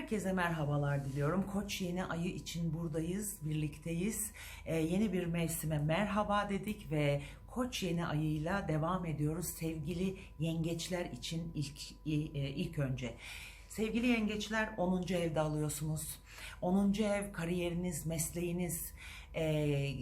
Herkese merhabalar diliyorum. Koç yeni ayı için buradayız, birlikteyiz. Ee, yeni bir mevsime merhaba dedik ve Koç yeni ayıyla devam ediyoruz. Sevgili yengeçler için ilk e, ilk önce. Sevgili yengeçler 10. evde alıyorsunuz. 10. ev kariyeriniz, mesleğiniz, e,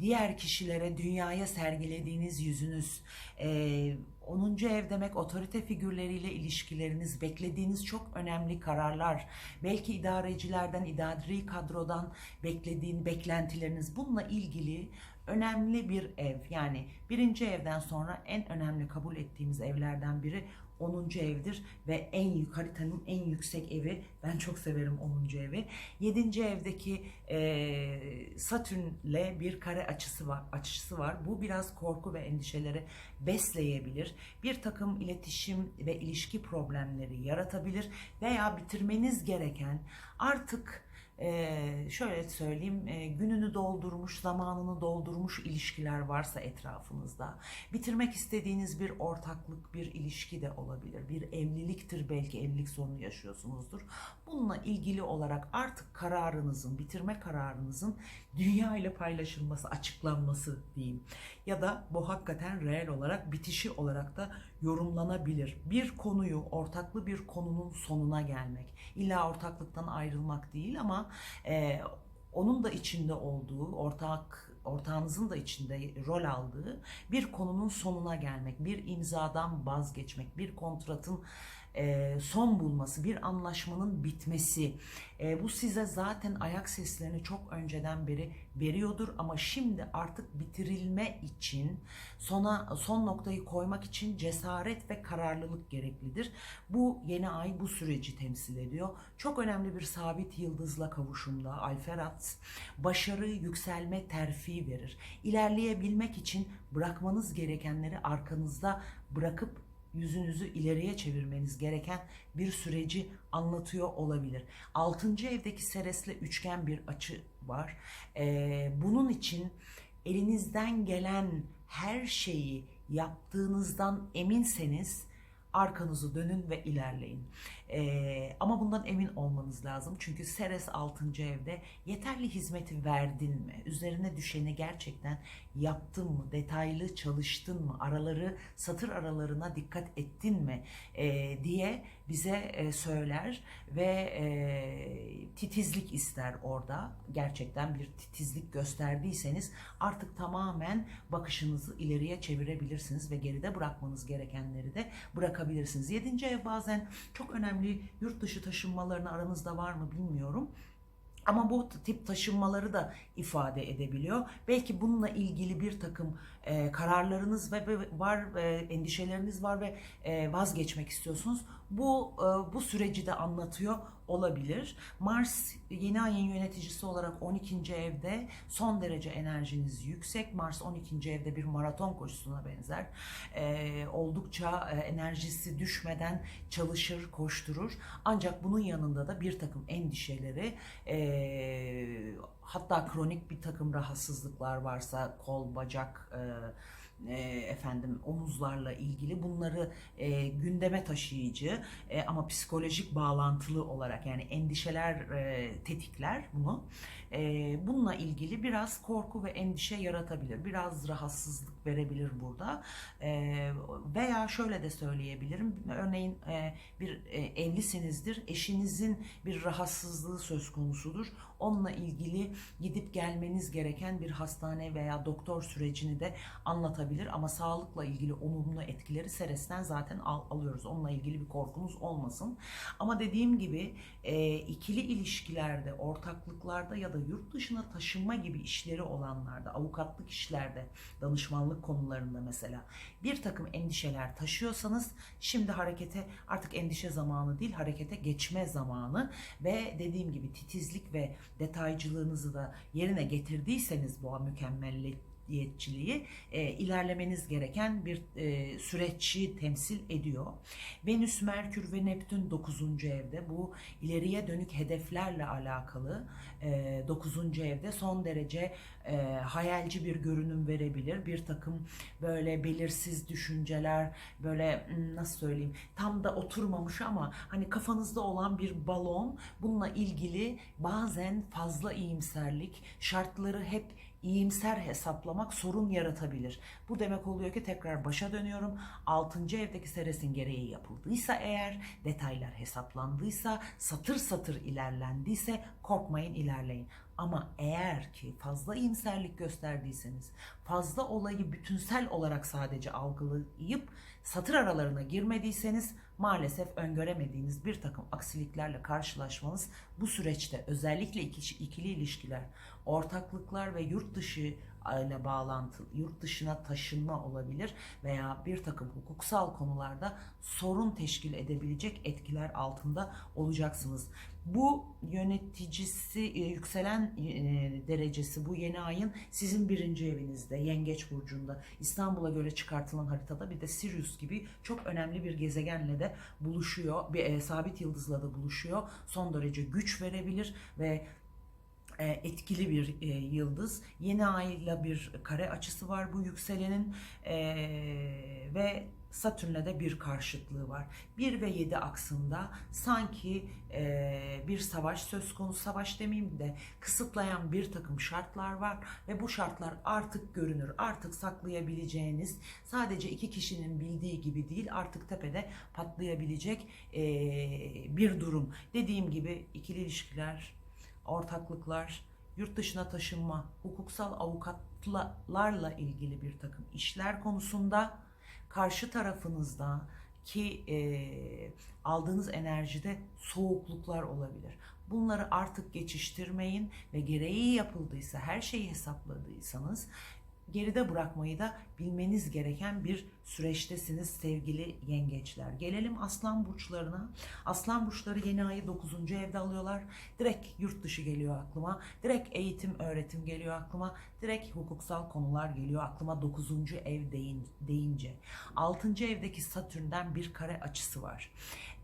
diğer kişilere dünyaya sergilediğiniz yüzünüz. E, 10. ev demek otorite figürleriyle ilişkileriniz, beklediğiniz çok önemli kararlar, belki idarecilerden, idari kadrodan beklediğin beklentileriniz bununla ilgili önemli bir ev. Yani birinci evden sonra en önemli kabul ettiğimiz evlerden biri 10. evdir ve en haritanın en yüksek evi. Ben çok severim 10. evi. 7. evdeki e, Satürn'le bir kare açısı var. Açısı var. Bu biraz korku ve endişeleri besleyebilir. Bir takım iletişim ve ilişki problemleri yaratabilir veya bitirmeniz gereken artık ee, şöyle söyleyeyim e, gününü doldurmuş zamanını doldurmuş ilişkiler varsa etrafınızda bitirmek istediğiniz bir ortaklık bir ilişki de olabilir. Bir evliliktir belki evlilik sorunu yaşıyorsunuzdur. Bununla ilgili olarak artık kararınızın bitirme kararınızın dünya ile paylaşılması açıklanması diyeyim. Ya da bu hakikaten reel olarak bitişi olarak da yorumlanabilir. Bir konuyu ortaklı bir konunun sonuna gelmek. İlla ortaklıktan ayrılmak değil ama e, onun da içinde olduğu, ortak ortağınızın da içinde rol aldığı bir konunun sonuna gelmek, bir imzadan vazgeçmek, bir kontratın e, son bulması, bir anlaşmanın bitmesi. E, bu size zaten ayak seslerini çok önceden beri veriyordur ama şimdi artık bitirilme için sona son noktayı koymak için cesaret ve kararlılık gereklidir. Bu yeni ay bu süreci temsil ediyor. Çok önemli bir sabit yıldızla kavuşumda Alferat başarı, yükselme, terfi verir. İlerleyebilmek için bırakmanız gerekenleri arkanızda bırakıp yüzünüzü ileriye çevirmeniz gereken bir süreci anlatıyor olabilir. Altıncı evdeki Seres'le üçgen bir açı var. Ee, bunun için elinizden gelen her şeyi yaptığınızdan eminseniz arkanızı dönün ve ilerleyin. Ee, ama bundan emin olmanız lazım. Çünkü Seres 6. evde yeterli hizmeti verdin mi? Üzerine düşeni gerçekten yaptın mı? Detaylı çalıştın mı? Araları, satır aralarına dikkat ettin mi? Ee, diye bize e, söyler ve e, titizlik ister orada. Gerçekten bir titizlik gösterdiyseniz artık tamamen bakışınızı ileriye çevirebilirsiniz ve geride bırakmanız gerekenleri de bırakabilirsiniz. Yedinci ev bazen çok önemli yurt dışı taşınmalarını aranızda var mı bilmiyorum. Ama bu tip taşınmaları da ifade edebiliyor. Belki bununla ilgili bir takım e, kararlarınız ve, ve var, e, endişeleriniz var ve e, vazgeçmek istiyorsunuz. Bu e, bu süreci de anlatıyor olabilir. Mars yeni ayın yöneticisi olarak 12. evde son derece enerjiniz yüksek. Mars 12. evde bir maraton koşusuna benzer. E, oldukça e, enerjisi düşmeden çalışır, koşturur. Ancak bunun yanında da bir takım endişeleri e, hatta kronik bir takım rahatsızlıklar varsa kol, bacak, e, e, efendim omuzlarla ilgili bunları e, gündeme taşıyıcı e, ama psikolojik bağlantılı olarak yani endişeler e, tetikler bunu. E, bununla ilgili biraz korku ve endişe yaratabilir. Biraz rahatsızlık verebilir burada. E, veya şöyle de söyleyebilirim. Örneğin e, bir e, evlisinizdir. Eşinizin bir rahatsızlığı söz konusudur. Onunla ilgili gidip gelmeniz gereken bir hastane veya doktor sürecini de anlatabilir ama sağlıkla ilgili olumlu etkileri Seres'ten zaten al, alıyoruz. Onunla ilgili bir korkunuz olmasın. Ama dediğim gibi e, ikili ilişkilerde, ortaklıklarda ya da yurt dışına taşınma gibi işleri olanlarda, avukatlık işlerde, danışmanlık konularında mesela bir takım endişeler taşıyorsanız şimdi harekete artık endişe zamanı değil harekete geçme zamanı ve dediğim gibi titizlik ve detaycılığınızı da yerine getirdiyseniz bu mükemmellik ciddiyetçiliği e, ilerlemeniz gereken bir e, süreçi temsil ediyor. Venüs, Merkür ve Neptün 9. evde bu ileriye dönük hedeflerle alakalı e, 9. evde son derece e, hayalci bir görünüm verebilir. Bir takım böyle belirsiz düşünceler, böyle hmm, nasıl söyleyeyim tam da oturmamış ama hani kafanızda olan bir balon bununla ilgili bazen fazla iyimserlik, şartları hep iyimser hesaplamak sorun yaratabilir. Bu demek oluyor ki tekrar başa dönüyorum. 6. evdeki seresin gereği yapıldıysa eğer, detaylar hesaplandıysa, satır satır ilerlendiyse korkmayın ilerleyin. Ama eğer ki fazla iyimserlik gösterdiyseniz, fazla olayı bütünsel olarak sadece algılayıp satır aralarına girmediyseniz maalesef öngöremediğiniz bir takım aksiliklerle karşılaşmanız bu süreçte özellikle iki- ikili ilişkiler, ortaklıklar ve yurt dışı ile bağlantı, yurt dışına taşınma olabilir veya bir takım hukuksal konularda sorun teşkil edebilecek etkiler altında olacaksınız. Bu yöneticisi, e, yükselen e, derecesi bu yeni ayın sizin birinci evinizde, Yengeç Burcu'nda, İstanbul'a göre çıkartılan haritada bir de Sirius gibi çok önemli bir gezegenle de buluşuyor, bir e, sabit yıldızla da buluşuyor. Son derece güç verebilir ve etkili bir e, yıldız. Yeni ayla bir kare açısı var bu yükselenin E, ve Satürn'le de bir karşıtlığı var. 1 ve 7 aksında sanki e, bir savaş söz konusu, savaş demeyeyim de kısıtlayan bir takım şartlar var ve bu şartlar artık görünür. Artık saklayabileceğiniz sadece iki kişinin bildiği gibi değil artık tepede patlayabilecek e, bir durum. Dediğim gibi ikili ilişkiler, ortaklıklar, yurt dışına taşınma, hukuksal avukatlarla ilgili bir takım işler konusunda karşı tarafınızda ki e, aldığınız enerjide soğukluklar olabilir. Bunları artık geçiştirmeyin ve gereği yapıldıysa, her şeyi hesapladıysanız geride bırakmayı da bilmeniz gereken bir süreçtesiniz sevgili yengeçler. Gelelim aslan burçlarına. Aslan burçları yeni ayı 9. evde alıyorlar. Direkt yurt dışı geliyor aklıma. Direkt eğitim, öğretim geliyor aklıma. Direkt hukuksal konular geliyor aklıma 9. ev deyin, deyince. 6. evdeki Satürn'den bir kare açısı var.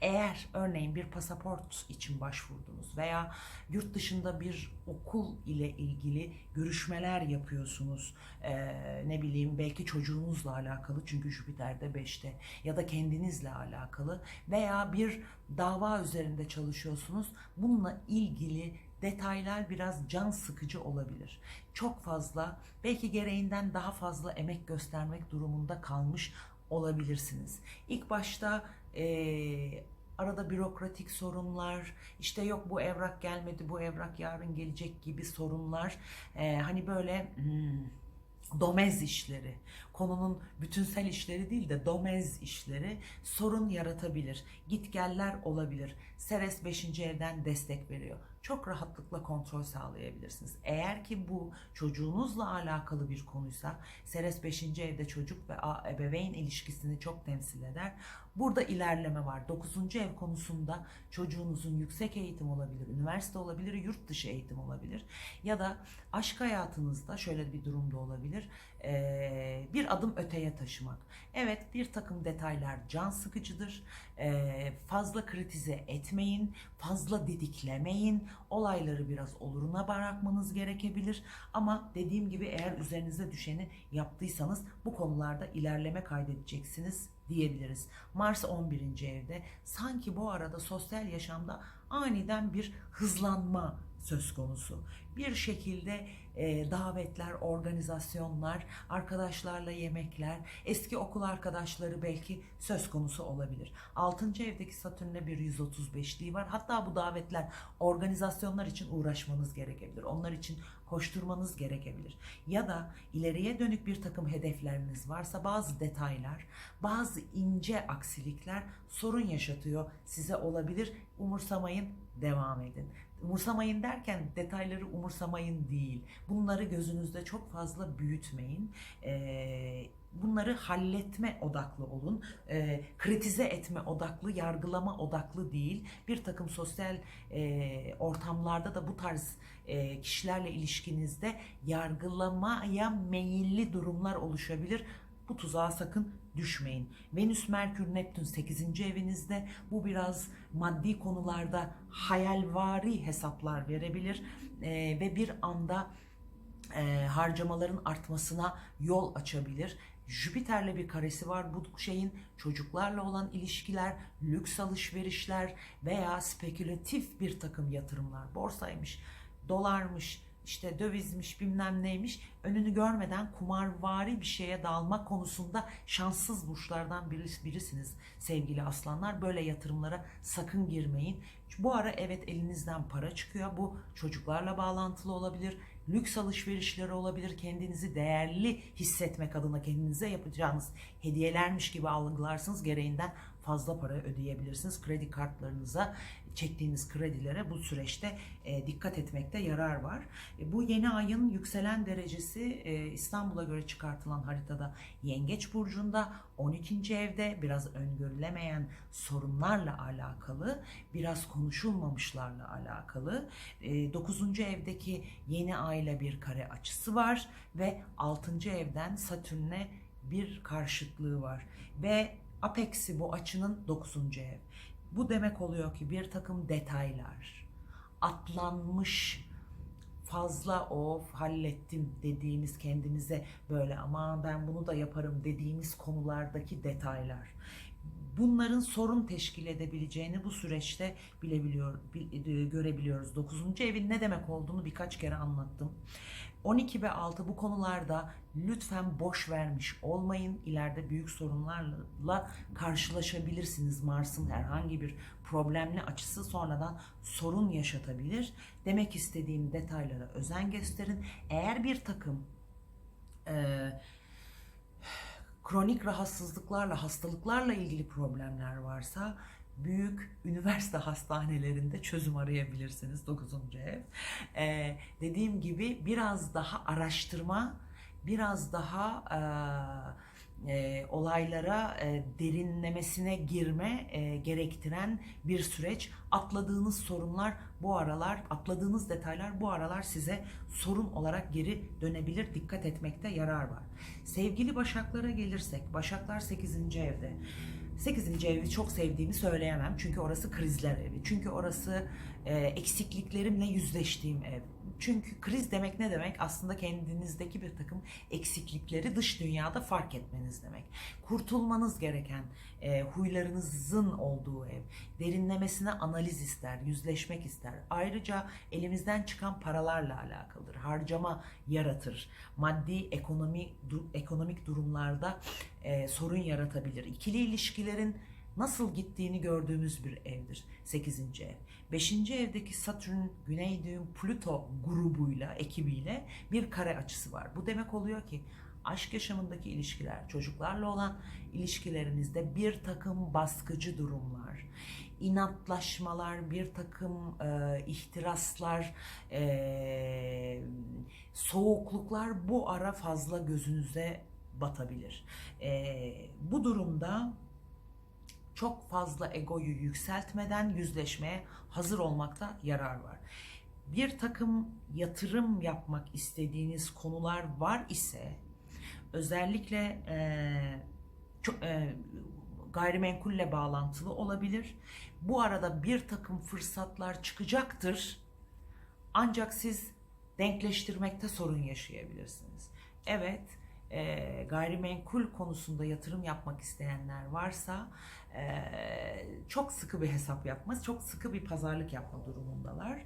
Eğer örneğin bir pasaport için başvurdunuz veya yurt dışında bir okul ile ilgili görüşmeler yapıyorsunuz, ee, ne bileyim belki çocuğunuzla alakalı çünkü Jüpiter'de 5'te ya da kendinizle alakalı veya bir dava üzerinde çalışıyorsunuz, bununla ilgili detaylar biraz can sıkıcı olabilir. Çok fazla, belki gereğinden daha fazla emek göstermek durumunda kalmış olabilirsiniz. İlk başta eee, arada bürokratik sorunlar, işte yok bu evrak gelmedi, bu evrak yarın gelecek gibi sorunlar. Eee, hani böyle hmm, domez işleri, konunun bütünsel işleri değil de domez işleri sorun yaratabilir. Gitgeller olabilir. Seres 5. evden destek veriyor. Çok rahatlıkla kontrol sağlayabilirsiniz. Eğer ki bu çocuğunuzla alakalı bir konuysa, Seres 5. evde çocuk ve ebeveyn ilişkisini çok temsil eder. Burada ilerleme var. 9. ev konusunda çocuğunuzun yüksek eğitim olabilir, üniversite olabilir, yurt dışı eğitim olabilir. Ya da aşk hayatınızda şöyle bir durumda olabilir. Ee, bir adım öteye taşımak. Evet bir takım detaylar can sıkıcıdır. Fazla kritize etmeyin, fazla didiklemeyin. Olayları biraz oluruna bırakmanız gerekebilir. Ama dediğim gibi eğer üzerinize düşeni yaptıysanız bu konularda ilerleme kaydedeceksiniz diyebiliriz. Mars 11. evde sanki bu arada sosyal yaşamda aniden bir hızlanma söz konusu. Bir şekilde e, davetler, organizasyonlar, arkadaşlarla yemekler, eski okul arkadaşları belki söz konusu olabilir. 6. evdeki Satürn'le bir 135'liği var. Hatta bu davetler, organizasyonlar için uğraşmanız gerekebilir. Onlar için koşturmanız gerekebilir. Ya da ileriye dönük bir takım hedefleriniz varsa bazı detaylar, bazı ince aksilikler sorun yaşatıyor size olabilir. Umursamayın, devam edin. Umursamayın derken detayları umursamayın değil. Bunları gözünüzde çok fazla büyütmeyin. Ee, bunları halletme odaklı olun. E, kritize etme odaklı, yargılama odaklı değil. Bir takım sosyal e, ortamlarda da bu tarz e, kişilerle ilişkinizde yargılamaya meyilli durumlar oluşabilir. Bu tuzağa sakın düşmeyin. Venüs, Merkür, Neptün 8. evinizde. Bu biraz maddi konularda hayalvari hesaplar verebilir E, ve bir anda e, harcamaların artmasına yol açabilir. Jüpiter'le bir karesi var bu şeyin çocuklarla olan ilişkiler, lüks alışverişler veya spekülatif bir takım yatırımlar, borsaymış, dolarmış, işte dövizmiş bilmem neymiş önünü görmeden kumarvari bir şeye dalma konusunda şanssız burçlardan birisi, birisiniz sevgili aslanlar. Böyle yatırımlara sakın girmeyin. Bu ara evet elinizden para çıkıyor. Bu çocuklarla bağlantılı olabilir. Lüks alışverişleri olabilir. Kendinizi değerli hissetmek adına kendinize yapacağınız hediyelermiş gibi algılarsınız. Gereğinden fazla para ödeyebilirsiniz. Kredi kartlarınıza çektiğiniz kredilere bu süreçte e, dikkat etmekte yarar var. E, bu yeni ayın yükselen derecesi e, İstanbul'a göre çıkartılan haritada Yengeç burcunda 12. evde biraz öngörülemeyen sorunlarla alakalı, biraz konuşulmamışlarla alakalı. E, 9. evdeki yeni ayla bir kare açısı var ve 6. evden Satürn'le bir karşıtlığı var ve Apex'i bu açının 9. ev. Bu demek oluyor ki bir takım detaylar, atlanmış fazla of hallettim dediğimiz kendimize böyle aman ben bunu da yaparım dediğimiz konulardaki detaylar. Bunların sorun teşkil edebileceğini bu süreçte bilebiliyor, bil- görebiliyoruz. 9. evin ne demek olduğunu birkaç kere anlattım. 12 ve 6 bu konularda lütfen boş vermiş olmayın. İleride büyük sorunlarla karşılaşabilirsiniz. Mars'ın herhangi bir problemli açısı sonradan sorun yaşatabilir. Demek istediğim detaylara özen gösterin. Eğer bir takım eee kronik rahatsızlıklarla, hastalıklarla ilgili problemler varsa büyük üniversite hastanelerinde çözüm arayabilirsiniz 9. ev. Ee, dediğim gibi biraz daha araştırma, biraz daha e, e, olaylara e, derinlemesine girme e, gerektiren bir süreç. Atladığınız sorunlar bu aralar, atladığınız detaylar bu aralar size sorun olarak geri dönebilir. Dikkat etmekte yarar var. Sevgili Başaklara gelirsek, Başaklar 8. evde. 8. evi çok sevdiğimi söyleyemem. Çünkü orası krizler evi. Çünkü orası e, eksikliklerimle yüzleştiğim ev. Çünkü kriz demek ne demek? Aslında kendinizdeki bir takım eksiklikleri dış dünyada fark etmeniz demek. Kurtulmanız gereken e, huylarınızın olduğu ev. Derinlemesine analiz ister, yüzleşmek ister. Ayrıca elimizden çıkan paralarla alakalıdır. Harcama yaratır. Maddi ekonomi du- ekonomik durumlarda e, sorun yaratabilir. İkili ilişkilerin nasıl gittiğini gördüğümüz bir evdir 8. ev. 5. evdeki Satürn, Güney düğüm Plüto grubuyla, ekibiyle bir kare açısı var. Bu demek oluyor ki aşk yaşamındaki ilişkiler, çocuklarla olan ilişkilerinizde bir takım baskıcı durumlar, inatlaşmalar, bir takım e, ihtiraslar, e, soğukluklar bu ara fazla gözünüze batabilir. E, bu durumda çok fazla egoyu yükseltmeden yüzleşmeye hazır olmakta yarar var. Bir takım yatırım yapmak istediğiniz konular var ise özellikle e, çok, e, gayrimenkulle bağlantılı olabilir. Bu arada bir takım fırsatlar çıkacaktır. Ancak siz denkleştirmekte sorun yaşayabilirsiniz. Evet, e, gayrimenkul konusunda yatırım yapmak isteyenler varsa e, çok sıkı bir hesap yapma, çok sıkı bir pazarlık yapma durumundalar.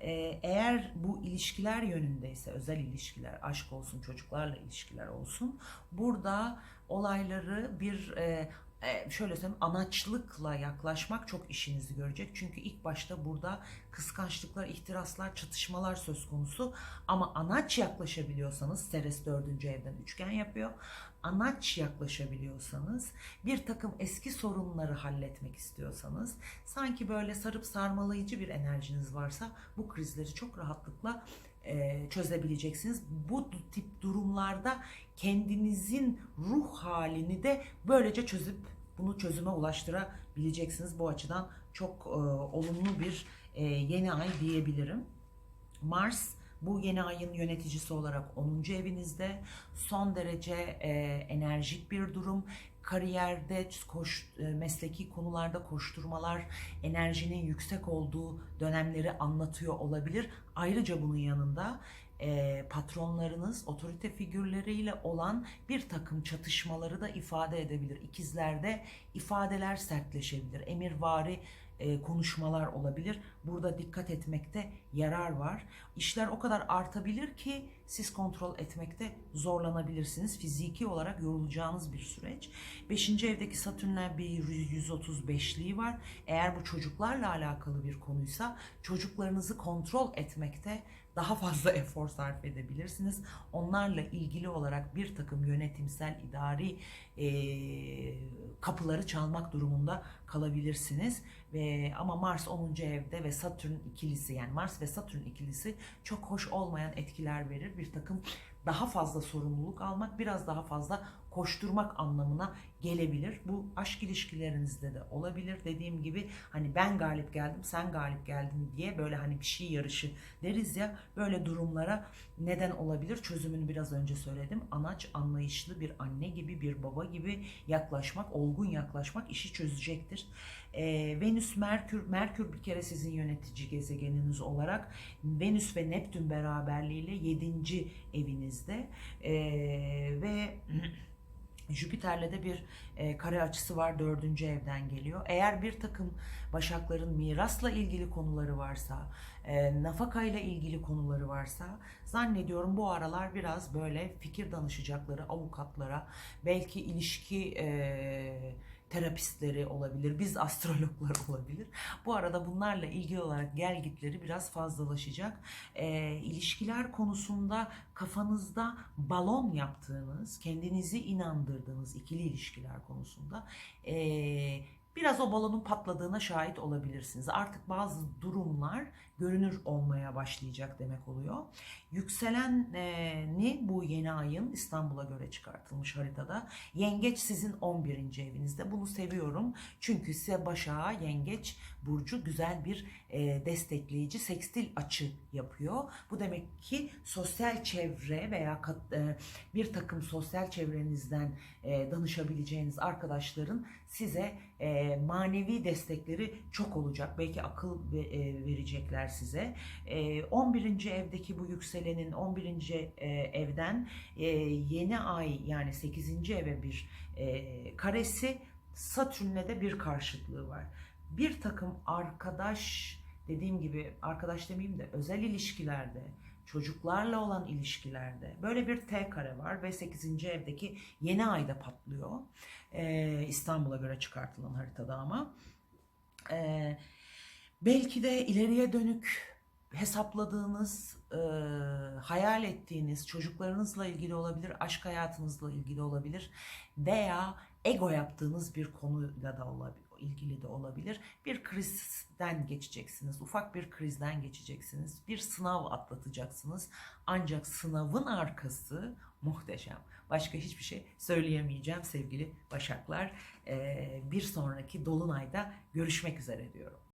E, eğer bu ilişkiler yönündeyse, özel ilişkiler, aşk olsun, çocuklarla ilişkiler olsun, burada olayları bir e, şöyle söyleyeyim anaçlıkla yaklaşmak çok işinizi görecek. Çünkü ilk başta burada kıskançlıklar, ihtiraslar, çatışmalar söz konusu. Ama anaç yaklaşabiliyorsanız, Ceres 4. evden üçgen yapıyor. Anaç yaklaşabiliyorsanız, bir takım eski sorunları halletmek istiyorsanız, sanki böyle sarıp sarmalayıcı bir enerjiniz varsa bu krizleri çok rahatlıkla e, çözebileceksiniz. Bu tip durumlarda kendinizin ruh halini de böylece çözüp bunu çözüme ulaştırabileceksiniz. Bu açıdan çok e, olumlu bir e, yeni ay diyebilirim. Mars bu yeni ayın yöneticisi olarak 10. evinizde son derece e, enerjik bir durum. Kariyerde, koş, e, mesleki konularda koşturmalar, enerjinin yüksek olduğu dönemleri anlatıyor olabilir. Ayrıca bunun yanında e, patronlarınız, otorite figürleriyle olan bir takım çatışmaları da ifade edebilir. İkizlerde ifadeler sertleşebilir. Emirvari e, konuşmalar olabilir. Burada dikkat etmekte yarar var. İşler o kadar artabilir ki siz kontrol etmekte zorlanabilirsiniz. Fiziki olarak yorulacağınız bir süreç. Beşinci evdeki Satürn'ler bir 135'liği var. Eğer bu çocuklarla alakalı bir konuysa çocuklarınızı kontrol etmekte daha fazla efor sarf edebilirsiniz. Onlarla ilgili olarak bir takım yönetimsel, idari e, kapıları çalmak durumunda kalabilirsiniz. Ve ama Mars 10. evde ve Satürn ikilisi yani Mars ve Satürn ikilisi çok hoş olmayan etkiler verir. Bir takım daha fazla sorumluluk almak, biraz daha fazla koşturmak anlamına gelebilir. Bu aşk ilişkilerinizde de olabilir. Dediğim gibi hani ben galip geldim, sen galip geldin diye böyle hani bir şey yarışı deriz ya böyle durumlara neden olabilir. Çözümünü biraz önce söyledim. Anaç, anlayışlı bir anne gibi, bir baba gibi yaklaşmak, olgun yaklaşmak işi çözecektir. Ee, Venüs, Merkür, Merkür bir kere sizin yönetici gezegeniniz olarak Venüs ve Neptün beraberliğiyle 7. evinizde Ee, ve Jüpiter'le de bir e, kare açısı var dördüncü evden geliyor. Eğer bir takım başakların mirasla ilgili konuları varsa, e, nafakayla ilgili konuları varsa zannediyorum bu aralar biraz böyle fikir danışacakları avukatlara, belki ilişki e, terapistleri olabilir, biz astrologlar olabilir. Bu arada bunlarla ilgili olarak gelgitleri biraz fazlalaşacak. E, ilişkiler konusunda kafanızda balon yaptığınız, kendinizi inandırdığınız ikili ilişkiler konusunda e, biraz o balonun patladığına şahit olabilirsiniz. Artık bazı durumlar görünür olmaya başlayacak demek oluyor. Yükseleni bu yeni ayın İstanbul'a göre çıkartılmış haritada. Yengeç sizin 11. evinizde. Bunu seviyorum. Çünkü size Başak'a Yengeç Burcu güzel bir e, destekleyici sekstil açı yapıyor. Bu demek ki sosyal çevre veya e, bir takım sosyal çevrenizden e, danışabileceğiniz arkadaşların size manevi destekleri çok olacak. Belki akıl ve, verecekler size. E, 11. evdeki bu yükselenin 11. E, evden e, yeni ay yani 8. eve bir e, karesi Satürn'le de bir karşıtlığı var. Bir takım arkadaş dediğim gibi arkadaş demeyeyim de özel ilişkilerde çocuklarla olan ilişkilerde böyle bir T kare var ve 8. evdeki yeni ayda patlıyor. Ee, İstanbul'a göre çıkartılan haritada ama. Ee, belki de ileriye dönük hesapladığınız, e, hayal ettiğiniz çocuklarınızla ilgili olabilir, aşk hayatınızla ilgili olabilir veya ego yaptığınız bir konuyla da olabilir ilgili de olabilir. Bir krizden geçeceksiniz. Ufak bir krizden geçeceksiniz. Bir sınav atlatacaksınız. Ancak sınavın arkası muhteşem. Başka hiçbir şey söyleyemeyeceğim sevgili Başaklar. Ee, bir sonraki Dolunay'da görüşmek üzere diyorum.